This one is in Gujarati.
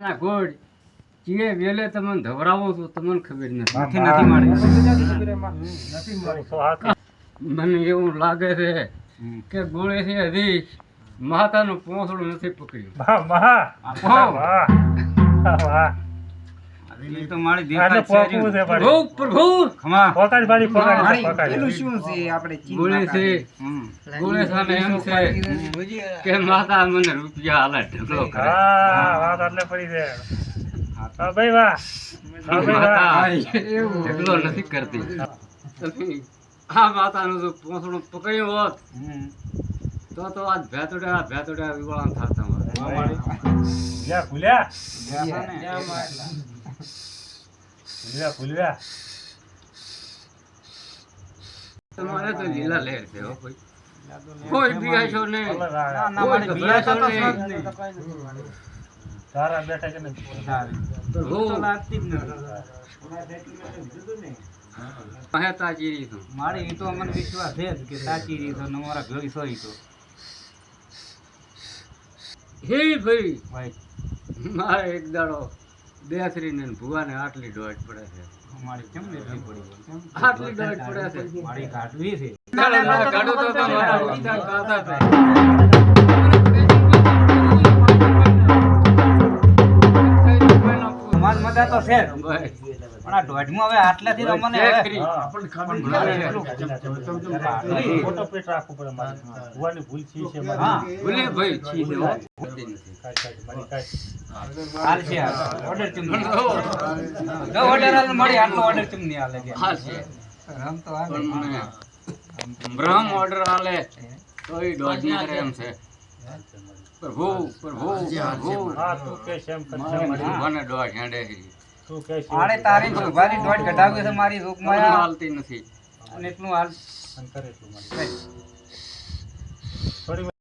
ના ગોળ. ચીએ વેલે તમને ધવરાવો છો તમને ખબર નથી. નથી મારી. મને એવું લાગે છે કે ગોળે છે હજી માતાનું પોસડું નથી પકડ્યું. એ તો મારી દેખાય પોકવું છે રહ્યું. પાછું. પ્રભુ પ્રભુ. ખમા. પોકાડી પાડી પોકાડી મારી પોકાડી. શું છે? આપણે ગોળે છે. ગોળે સામે એમ છે કે માતા મને રૂપિયા હાલે ઢગલો કરે. હા વાત એટલે પડી છે. હા. ભાઈ વાહ. હા ભાઈ વાહ. ઢગલો નથી કરતી. આ માતાનું જો પોસણું પકડ્યું હોત. તો તો આજ ભેતોડા ભેતોડા વિવાળા થતા મારે ભૂલ્યા? ભૂલ્યા ભૂલ્યા તમારે તો લીલા લહેર છે હો કોઈ કોઈ બિગાશો નહીં. કોઈ મારી ગભરાશો નહીં. તારા બેઠા કે નહીં તો લાગતી જ નથી. મહેતા ચીરી છું મારે એ તો અમને વિશ્વાસ છે જ કે સાચી રીતો નમારા મારા ઘર સોઈ તો. હે ભાઈ. ભાઈ. મારે એક દાડો બેસરીને ને ભુવાને આટલી ડોટ પડે છે. મારી કેમ એટલી પડી આટલી ડોટ પડે છે. મારી કાઢવી છે. ના, ના, ના, કાઢો તો તો મારા ઉડતા હતા. સમાજ તો છે પણ આ દોઢમાં હવે આટલાથી તો હવે. હા. ફોટો પેટ રાખવું પડે મારે ભૂવાની ભૂલ છી છે હા. ભૂલે ભાઈ છી છે હો. હાલ છે ઓર્ડર ચમ નહીં. ઓર્ડર હાલ મળી આટલો ઓર્ડર ચમ હાલે કે હાલ છે. આમ તો હાલે. પણ મને બ્રહ્મ ઓર્ડર આલે તો એ દોઢની કરે એમ છે પ્રભુ પ્રભુ પ્રભુ હા તું કે છે એમ કરજે મારે દોઢ હેંડે તું કે છે આણે તારી સુભાની દોઢ ઘટાવી છે મારી રૂપમાં હાલતી નથી. અને એટલું હાલ. શંકર એટલું. થોડી